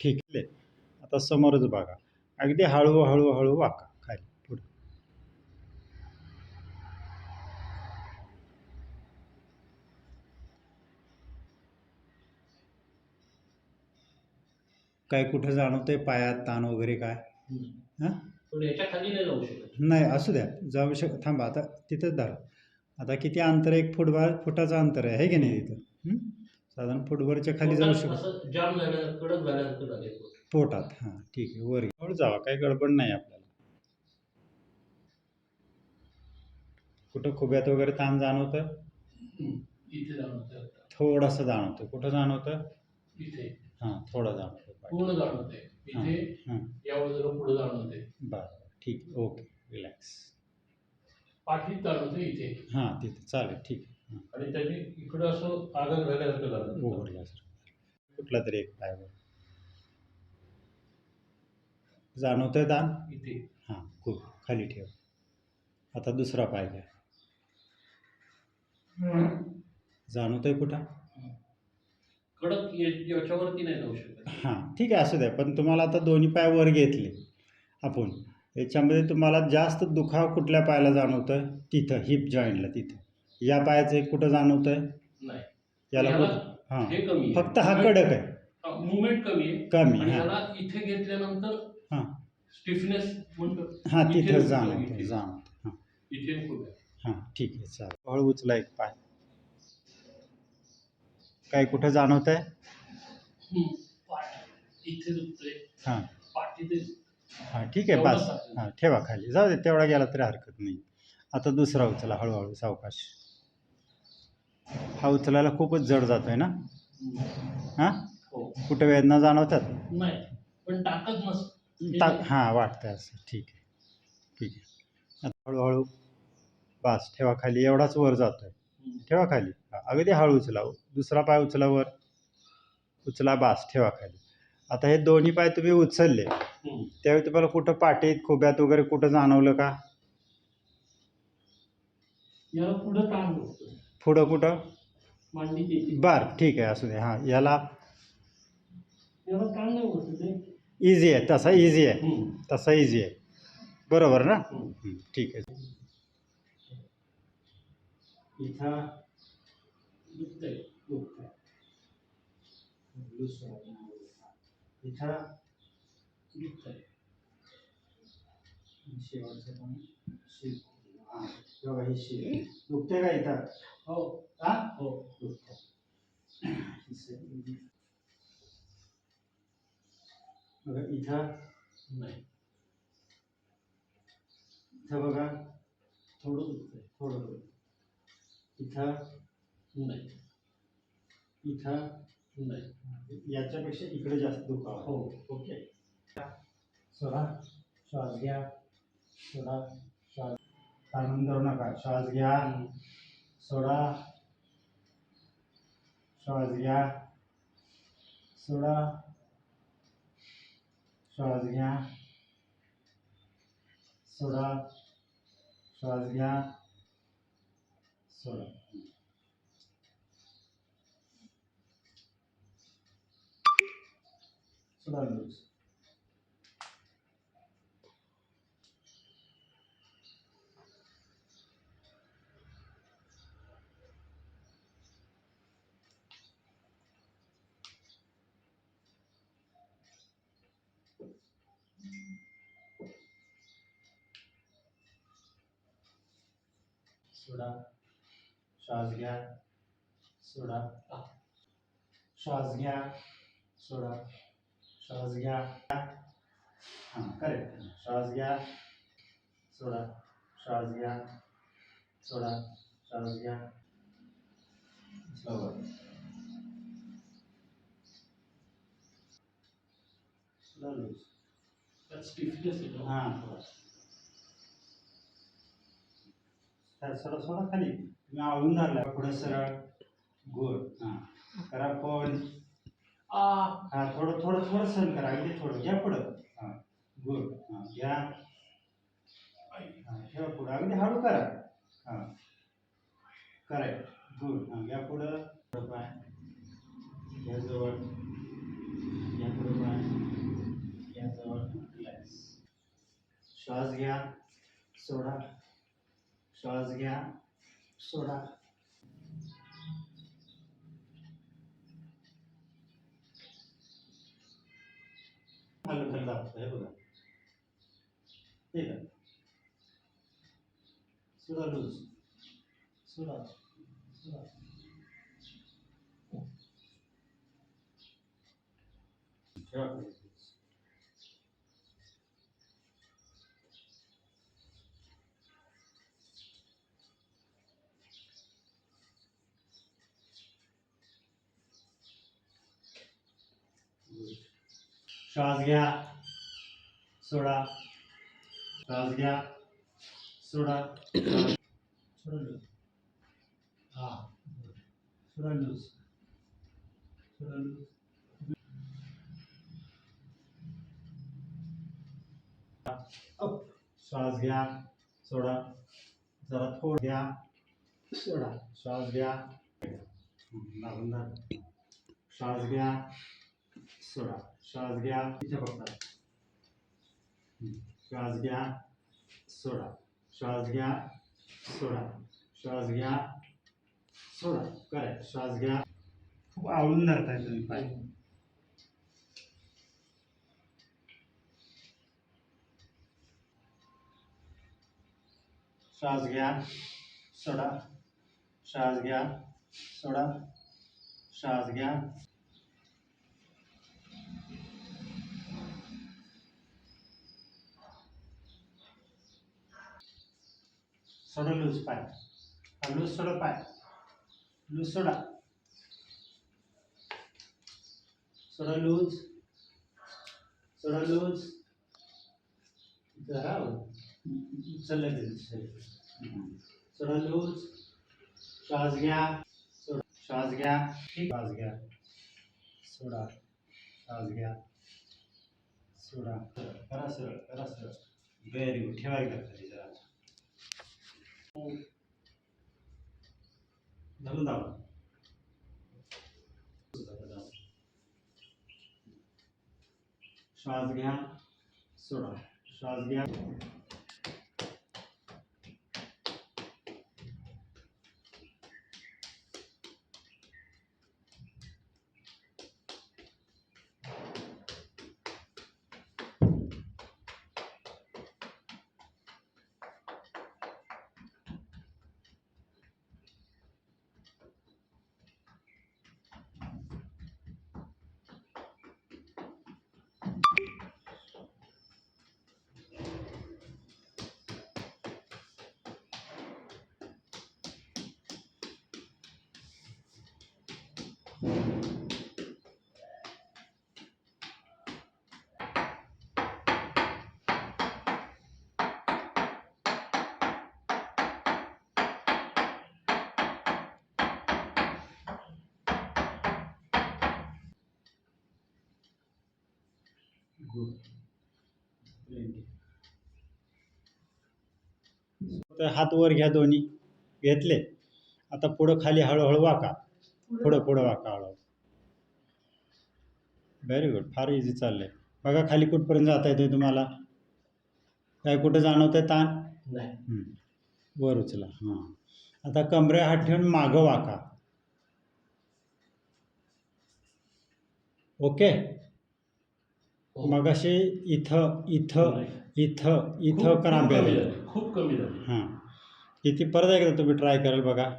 ठीक आहे. आता समोरच बघा. अगदी हळू हळू हळू वाका खाली पुढे. काय कुठं जाणवतंय? पायात ताण वगैरे काय? हां? नाही असू द्या. जाऊ शक थांबा. आता तिथंच धरा. आता किती अंतर आहे? एक फुटबार फुटाचं अंतर आहे. है की नाही तिथं? साधारण फुटभरच्या खाली जाऊ शकतो. असं जाम कडक. पोटात हां ठीक आहे वर. वर जावा काही गडबड नाही आपल्याला. कुठं खुब्यात वगैरे ताण जाणवतं इथे जाणवतंय आता. थोडंसं जाणवतं कुठं जाणवतं इथे. हां थोडं जाणवतं पूर्ण जाणवतंय. इथे हां. या बाजूला पुढे जाणवते बरं ठीक आहे ओके रिलॅक्स. पाठीत जाणवते इथे. हां तिथे चालेल ठीक. आहे आणि त्याची इकडं असं आगळ झाल्यासारखं झालं. उघडल्यासारखं कुठला तरी एक पाय वर जाणवतंय ताण इथे. हां खूप. खाली ठेव. आता दुसरा पाय घ्या. जाणवतंय कुठं? कडक या- याच्यावरती नाही जाऊ शकत. हां ठीक आहे असू द्या. पण तुम्हाला आता दोन्ही पाय वर घेतले आपण. याच्यामध्ये तुम्हाला जास्त दुखाव कुठल्या पायाला जाणवतं तिथं हिप जॉईंटला तिथं. या पायाचं एक कुठं जाणवतंय? नाही. याला याला कुठं? हां. हे कमी फक्त हा कडक आहे. मुवमेंट कमी आहे. कमी आणि हां. याला इथे घेतल्यानंतर हां. स्टिफनेस म्हणतो हां इथे तिथं जाणवतं इथे. जाणवतं हां. इथे खूप आहे. हां ठीक आहे चालेल. हळू उचला एक पाय. काय कुठं जाणवत आहे हम्म. पाठ. इथे दुखतंय. हां. पाठी ते हां ठीक आहे टाकलं. हां ठेवा खाली. जाऊ दे तेवढा गेला तरी हरकत नाही. आता दुसरा उचला हळूहळू सावकाश. हा उचलायला खूपच जड जातोय ना. हां? हो. कुठं वेदना जाणवतात? नाही पण टाकत नस टाक हां वाटतंय असं. ठीक आहे. ठीक आहे. आता हळूहळू बस ठेवा खाली. एवढाच वर जातोय. ठेवा खाली. हां, अगदी हळू उचला दुसरा पाय उचला वर. उचला बास ठेवा खाली. आता हे दोन्ही पाय तुम्ही उचलले. हम्म. त्यावेळी तुम्हाला कुठं पाठीत खोब्यात वगैरे कुठं जाणवलं का? याला पुढं ताण पुढं कुठं मांडीची बर ठीक आहे असू दे. हाँ याला याला ताण नाही बसत आहे. इझी आहे तसा इझी आहे. हम्म. तसा इझी आहे. बरोबर ना? हम्म. ठीक आहे. इथं दुखतंय. इथं शेवटचं शीर. दुखते का इथं हो. हा? हो. दुखतं. बघा इथं नाही. इथं बघा. थोडं दुखतंय थोडं थोडं. इथं नाही. इथं नाही. याच्यापेक्षा इकडे जास्त दुखावा. हो. ओके. सोडा. श्वास घ्या. सोडा. श्वास करू नका. श्वास घ्या. सोडा. श्वास घ्या. सोडा. श्वास घ्या. सोडा. श्वास घ्या. सोडा. सोडा लूज सोडा. श्वास घ्या सोडा. श्वास घ्या सोडा. श्वास घ्या. हां करेक्ट श्वास घ्या सोडा. श्वास घ्या सोडा. श्वास घ्या. स्लोवर स्लो लूज हां थोडा. त्या सरळ सोडा खाली तुम्ही आवळून धरला. पुढं सरळ गुड हां. करा पण हा थोडं थोडं थोडं सहन करा. अगदी थोडं. घ्या पुढं. हां. गुड हां. घ्या. हां. ठेवा पुढं. अगदी हळू करा. हां. करा गुड हां. घ्या पुढं. पाय. घ्या जवळ. घ्या पुढं पाय. घ्या जवळ. श्वास घ्या. सोडा. श्वास घ्या सोडा खाली खाली दाबतो हे बघा ठीक आहे सोडा लूज सोडा सोडा ठेवा खाली. श्वास घ्या. सोडा. श्वास घ्या. सोडा. सोडा. लूज हा. सोडा लूज. सोडा लूज. अप. श्वास घ्या. सोडा. जरा थोड घ्या. सोडा. श्वास घ्या. लागून श्वास घ्या. सोडा. श्वास घ्या इथे बघता. श्वास घ्या सोडा. श्वास घ्या सोडा. श्वास घ्या सोडा. करेक्ट. श्वास घ्या खूप आवडून धरताय तुम्ही पाय. श्वास घ्या सोडा. श्वास घ्या सोडा. श्वास घ्या सोडा लूज पाय हा लूज सोडा पाय लूज सोडा सोडा लूज सोडा लूज जरा उचललं गेलं सोडा लूज श्वास सोडा श्वास घ्या श्वास घ्या सोडा श्वास घ्या सोडा करा सरळ करा सरळ व्हेरी गुड ठेवा एकदा खाली जरा धरून दाबा श्वास घ्या सोडा. श्वास घ्या. तर हात वर घ्या दोन्ही. घेतले. आता पुढं खाली हळूहळू वाका. पुढं. पुढं वाका हळूहळू. व्हेरी गुड फार इझी चाललंय. बघा खाली कुठपर्यंत जाता येतोय तुम्हाला? काय कुठं जाणवतंय ताण? नाही. वर उचला. हां. आता कमरे हात ठेवून मागं वाका. ओके मगाशी इथं इथं नाही. इथं इथं खूप- क्रांती खूप कमी आली झाली, खूप कमी झाली हां. इथे परत एकदा तुम्ही ट्राय कराल बघा.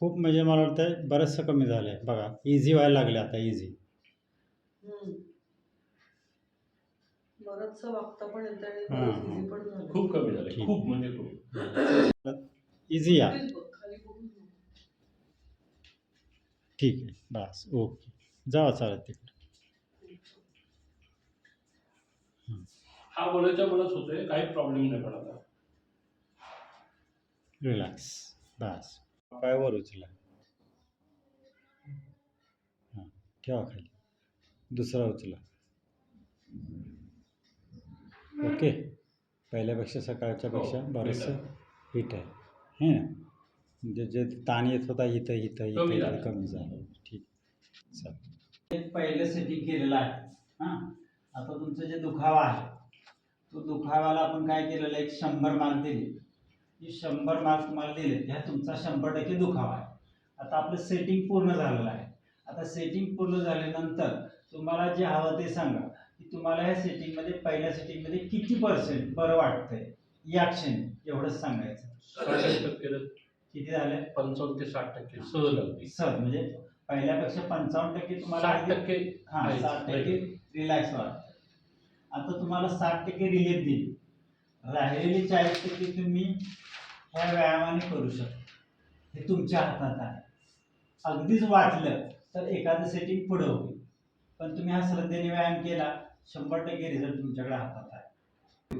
खूप म्हणजे मला वाटतं बरंचसं कमी झालं आहे बघा इझी व्हायला लागले आता इझी हम्म. बरंचसं वागता पण येतं आणि हां, बरंच हां. easy पण झालं. खूप कमी झाले ठीक. खूप म्हणजे खूप. इझी या. तेच बघ, खाली बघून बघ. ठीक आहे. बस ओके. जावा चालत तिकडे. हा बोलायच्या मलाच होतोय काही प्रॉब्लेम नाही पण आता. रिलॅक्स बस. पायावर उचला. हां ठेवा खाली. दुसरा उचला. ओके. पहिल्यापेक्षा सकाळच्या पेक्षा हो, बरंचसं हिट आहे. हे ना? म्हणजे जे ताण येत होता इथं इथं इथं कमी इथं झालं. कमी झालं. ठीक. चालेल पहिलं सेटिंग केलेलं आहे. हां. आता तुमचं जे दुखावा आहे तो दुखावाला आपण काय केलेलं आहे? एक शंभर मार्क दिले. शंभर मार्क तुम्हाला दिले. ह्या तुमचा शंभर टक्के दुखावा आहे. आता आपलं सेटिंग पूर्ण झालेलं आहे. आता सेटिंग पूर्ण झाल्यानंतर तुम्हाला जे हवं ते सांगा. की तुम्हाला ह्या सेटिंगमध्ये पहिल्या सेटिंगमध्ये किती पर्सेंट बरं वाटतंय? या क्षणी एवढंच सांगायचं. किती झालं? पंचावन्न ते साठ टक्के. सहज सर म्हणजे पहिल्यापेक्षा पंचावन्न टक्के तुम्हाला टक्के हा. साठ टक्के रिलॅक्स वाटतं आता तुम्हाला साठ टक्के रिलीफ दिली राहिलेली चाळीस टक्के तुम्ही ह्या व्यायामाने करू शकता. हे तुमच्या हातात आहे. अगदीच वाटलं तर एखादं सेटिंग पुढं होईल. पण तुम्ही हा श्रद्धेने व्यायाम केला शंभर टक्के रिझल्ट तुमच्याकडे हातात आहे.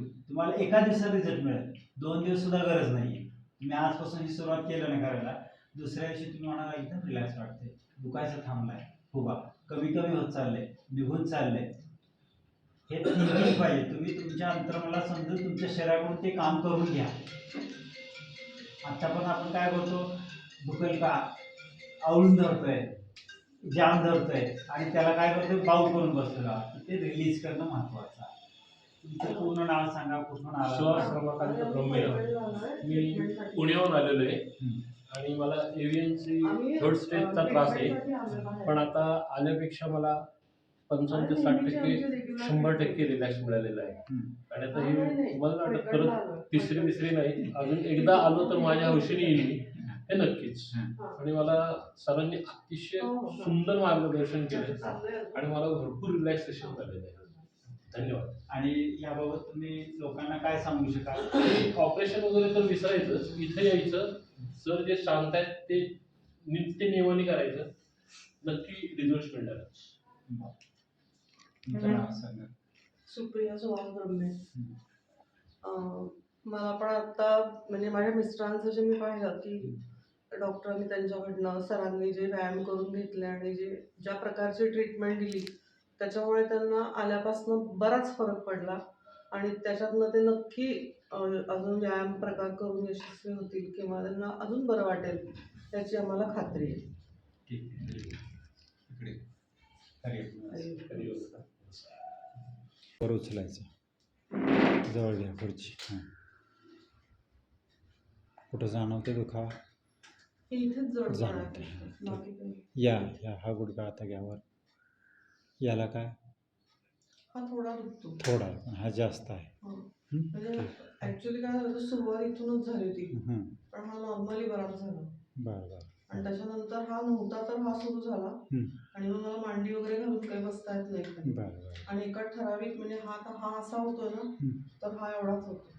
तुम्हाला एका दिवसात रिझल्ट मिळेल. दोन दिवस सुद्धा गरज नाही तुम्ही आजपासून ही सुरुवात केलं ना करायला दुसऱ्या दिवशी तुम्ही म्हणाला एकदम रिलॅक्स वाटते दुखायचं थांबलाय. फुगा हो कमी कमी होत चाललंय. निघून चाललंय. हे थिंकिंग पाहिजे. तुम्ही तुमच्या अंतर्मनाला समजून तुमच्या शरीराकडून ते काम करून घ्या. आता पण आपण काय करतो? दुखेल का? आवळून धरतोय. जाम धरतोय. आणि त्याला काय करतोय? बाऊ करून बसतो का ते रिलीज करणं महत्वाचं आहे. तुमचं पूर्ण नाव सांगा कुठून आला मी पुण्याहून आलेलो आहे. आणि मला एव्हियनची थर्ड स्टेजचा त्रास आहे. पण आता आल्यापेक्षा मला पंचावन्न ते साठ टक्के शंभर टक्के रिलॅक्स मिळालेला आहे. आणि आता हे मला वाटत परत तिसरी तिसरी नाही अजून एकदा आलो तर माझ्या हौशीने येईल हे नक्कीच. आणि मला सरांनी अतिशय सुंदर मार्गदर्शन केलं. आणि मला भरपूर रिलॅक्सेशन झालेलं आहे. धन्यवाद. आणि याबाबत तुम्ही लोकांना काय सांगू शकाल? ऑपरेशन वगैरे तर विसरायचं इथे यायचं. सर जे शांत आहेत ते नित्य नियमाने करायचं. नक्की रिझल्ट मिळणार. तुमचं नाव सांगा सुप्रिया सुहास ब्रह्मे हम्म. अं, मला पण आता म्हणजे माझ्या मिस्टरांचं जे मी पाहिलं की डॉक्टरांनी त्यांच्याकडनं सरांनी जे व्यायाम करून घेतले आणि जे ज्या प्रकारची ट्रीटमेंट दिली त्याच्यामुळे त्यांना आल्यापासून बराच फरक पडला. आणि त्याच्यातनं ते नक्की अं, अजून व्यायाम प्रकार करून यशस्वी होतील किंवा त्यांना अजून बरं वाटेल याची आम्हाला खात्री आहे. ठीक आहे. इकडे. हरी ओम. वर उचलायचं जवळ घ्या खुर्ची. हां. कुठं जाणवते दुखावा? जाणवते. या या हा गुडघा आता घ्या वर. याला काय? हा थोडा दुखतो. थोडा हा जास्त आहे. हं. हं? म्हणजे ऍक्च्युली काय झालं सुरुवात इथूनच झाली होती. हं. पण हा नॉर्मली बराच झाला. बरं बरं. आणि त्याच्यानंतर हा नव्हता तर हा सुरू झाला. आणि मग मला मांडी वगैरे घालून काही बसता येत नाही खाली. बरं बरं. आणि एका ठराविक म्हणजे हा आता हा असा होतोय ना हं. तर हा एवढाच होतो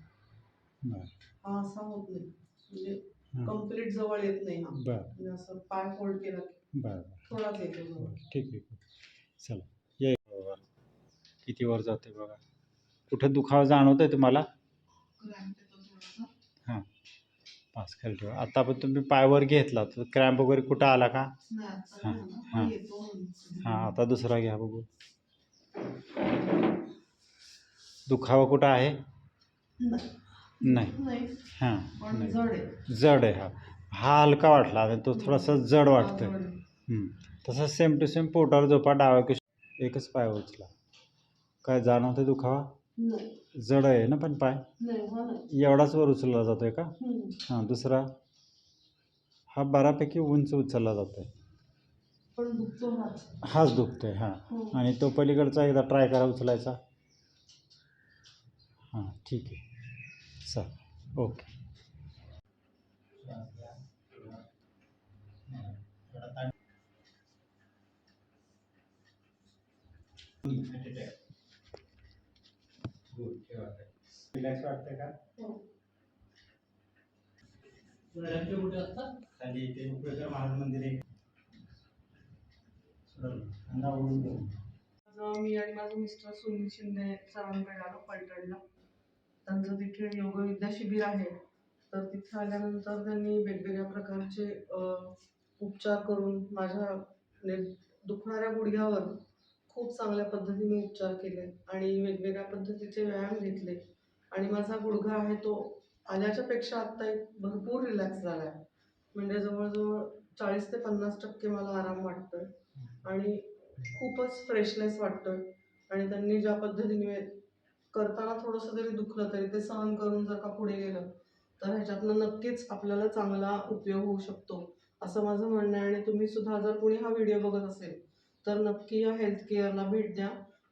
बरं. हा असा होत नाही. म्हणजे हं. कंप्लीट जवळ येत नाही हा. बरं. म्हणजे असं पाय फोल्ड केला की बरं थोडाच येतो जवळ. बरं ठीक आहे चला. ये. बाबा किती वर जाते बघा. कुठं दुखावा जाणवत आहे तुम्हाला पाच खाली ठेवा आता पण तुम्ही पायवर घेतला तर क्रॅम्प वगैरे कुठं आला का? हां हां हां. आता दुसरा घ्या बघू. दुखावा कुठं आहे? नाही. हां नाही. जड आहे. हा. हा हलका वाटला आणि तो थोडासा जड वाटतोय. हं. तसं सेम टू सेम पोटावर झोपा डाव्या कुश एकच पाय उचला. काय जाणवते दुखावा? जड आहे ना पण पाय? नाही हा एवढाच वर उचलला जातोय का. हां दुसरा? हा बऱ्यापैकी उंच उचलला जातोय. पण दुखतो हाच. दुखतोय हां. हम्म. आणि तो पलीकडचा एकदा ट्राय करा उचलायचा. हां ठीक आहे. चल ओके. रिलॅक्स वाटतंय का? कुठे असतात खाली इथे उपळकर महाराज मंदिर. आहे अंदा ओढून घेऊ. माझं मी आणि माझं मिस्टर सुनील शिंदे सरांकडे आलो पलटणला. त्यांचं तिथे योगविद्या शिबिर आहे. तर तिथे आल्यानंतर त्यांनी वेगवेगळ्या प्रकारचे उपचार करून माझ्या दुखणाऱ्या गुडघ्यावर खूप चांगल्या पद्धतीने उपचार केले आणि वेगवेगळ्या पद्धतीचे व्यायाम घेतले. आणि माझा गुडघा आहे तो आल्याच्या पेक्षा आत्ता एक भरपूर रिलॅक्स झाला आहे म्हणजे जवळजवळ चाळीस ते पन्नास टक्के मला आराम वाटतोय. आणि खूपच फ्रेशनेस वाटतोय. आणि त्यांनी ज्या पद्धतीने करताना थोडंसं जरी दुखलं तरी ते सहन करून जर का पुढे गेलं तर ह्याच्यातनं नक्कीच आपल्याला चांगला उपयोग होऊ शकतो असं माझं म्हणणं आहे. आणि तुम्ही सुद्धा जर कोणी हा व्हिडिओ बघत असेल तर नक्की या हेल्थ केअरला भेट द्या.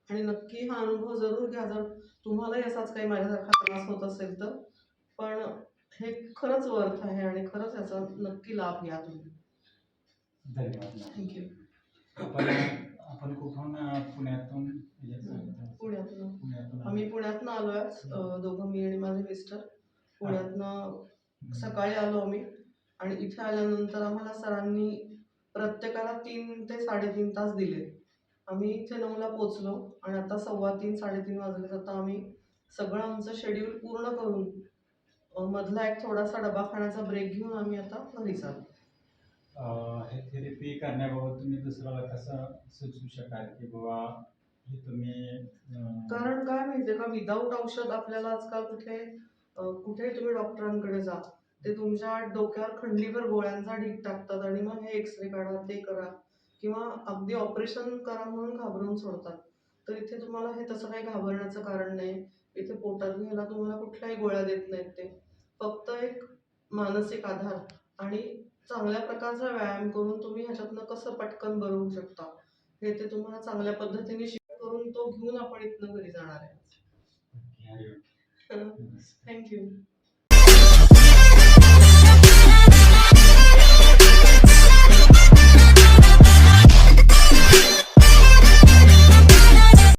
आणि नक्की हा अनुभव जरूर घ्या. जर तुम्हालाही असाच काही माझ्यासारखा त्रास होत असेल तर. पण हे खरंच वर्थ आहे आणि खरंच याचा नक्की लाभ घ्या तुम्ही. धन्यवाद थँक्यू आपण आपण कुठून? पुण्यातून पुण्यातून. आम्ही पुण्यातनं आलो आहे दोघं मी आणि माझे मिस्टर पुण्यातनं सकाळी आलो आम्ही. आणि इथे आल्यानंतर आम्हाला सरांनी प्रत्येकाला तीन ते साडेतीन तास दिले. आम्ही इथे नऊला पोचलो आणि आता सव्वा तीन साडेतीन वाजले. आता आम्ही सगळं आमचं शेड्यूल पूर्ण करून मधला एक थोडासा डबा खाण्याचा ब्रेक घेऊन आम्ही आता घरी चाललो. हे थेरपी करण्याबाबत तुम्ही दुसऱ्याला कसं सुचवू शकाल की बाबा हे तुम्ही कारण काय माहितीये का विदाऊट औषध आपल्याला आजकाल कुठे अं, कुठेही तुम्ही डॉक्टरांकडे जा ते तुमच्या डोक्यावर खंडीभर गोळ्यांचा ढीक टाकतात आणि मग हे एक्सरे काढा ते करा. किंवा अगदी ऑपरेशन करा म्हणून घाबरवून सोडतात. तर इथे तुम्हाला हे तसं काही घाबरण्याचं कारण नाही. इथे पोटात घ्यायला तुम्हाला कुठल्याही गोळ्या देत नाहीत ते. फक्त एक मानसिक आधार आणि चांगल्या प्रकारचा व्यायाम करून तुम्ही ह्याच्यातनं कसं पटकन बरं होऊ शकता हे ते तुम्हाला चांगल्या पद्धतीने शिक करून तो घेऊन आपण इथनं घरी जाणार आहे. थँक्यू